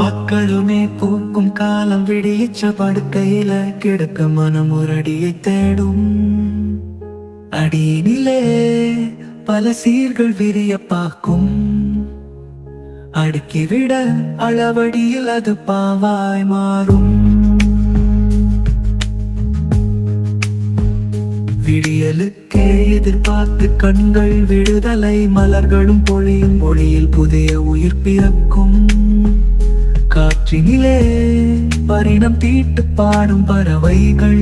பாக்களுமே பூக்கும் காலம் விடியச்ச படுக்கையில கிடக்க மனம் ஒரு அடியை தேடும். அடியினிலே பல சீர்கள் விரிய பார்க்கும். அடுக்கிவிட அளவடியில் அது பாவாய் மாறும். விடியலுக்கே எதிர்பார்த்து கண்கள் விடுதலை மலர்களும் பொழியும் ஒளியில் புதிய உயிர் பிறக்கும். காற்றினிலே பரிணம் தீட்டு பாடும் பறவைகள்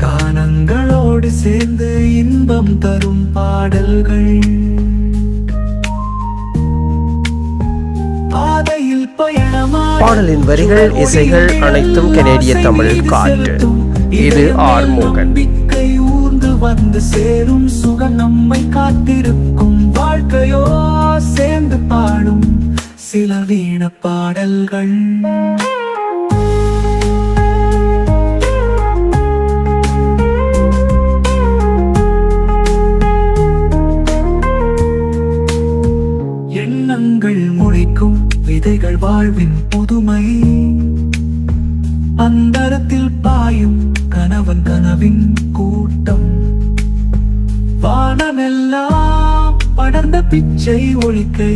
கானங்களோடு சேர்ந்து இன்பம் தரும் பாடல்கள் பாடலின் வரிகள், இசைகள் அனைத்தும் கனேடிய தமிழ் காற்று. இது ஆர் மோகன். வந்து சேரும் சுகம் நம்மை காத்திருக்கும் வாழ்க்கையோ வீண பாடல்கள். எண்ணங்கள் முளைக்கும் விதைகள் வாழ்வின் புதுமை. அந்தரத்தில் பாயும் கணவன் கனவின் கூட்டம். வானமெல்லாம் படர்ந்த பிச்சை ஒழிக்கை.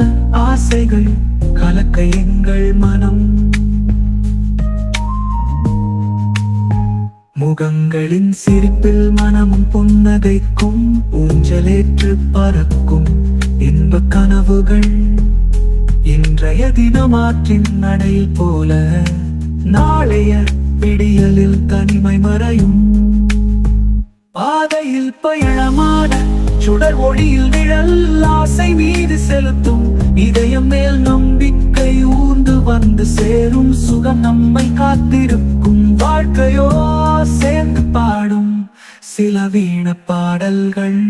சின்ன ஆசைகள்? கலக்க எங்கள் மனம். முகங்களின் சிரிப்பில் மனமும் புன்னகைக்கும் ஊஞ்சலேற்று பறக்கும் இன்ப கனவுகள். இன்றைய தினமாற்றின் நடையில் போல நாளைய விடியலில் தனிமை மறையும். பாதையில் பயணமான சுடர் ஒளியில் நிழல் ஆசை மீது செலுத்தும் இதயம் மேல் நம்பிக்கை ஊர்ந்து வந்து சேரும் சுகம் நம்மை காத்திருக்கும் வாழ்க்கையோ சேர்ந்து பாடும் சில வீண பாடல்கள்.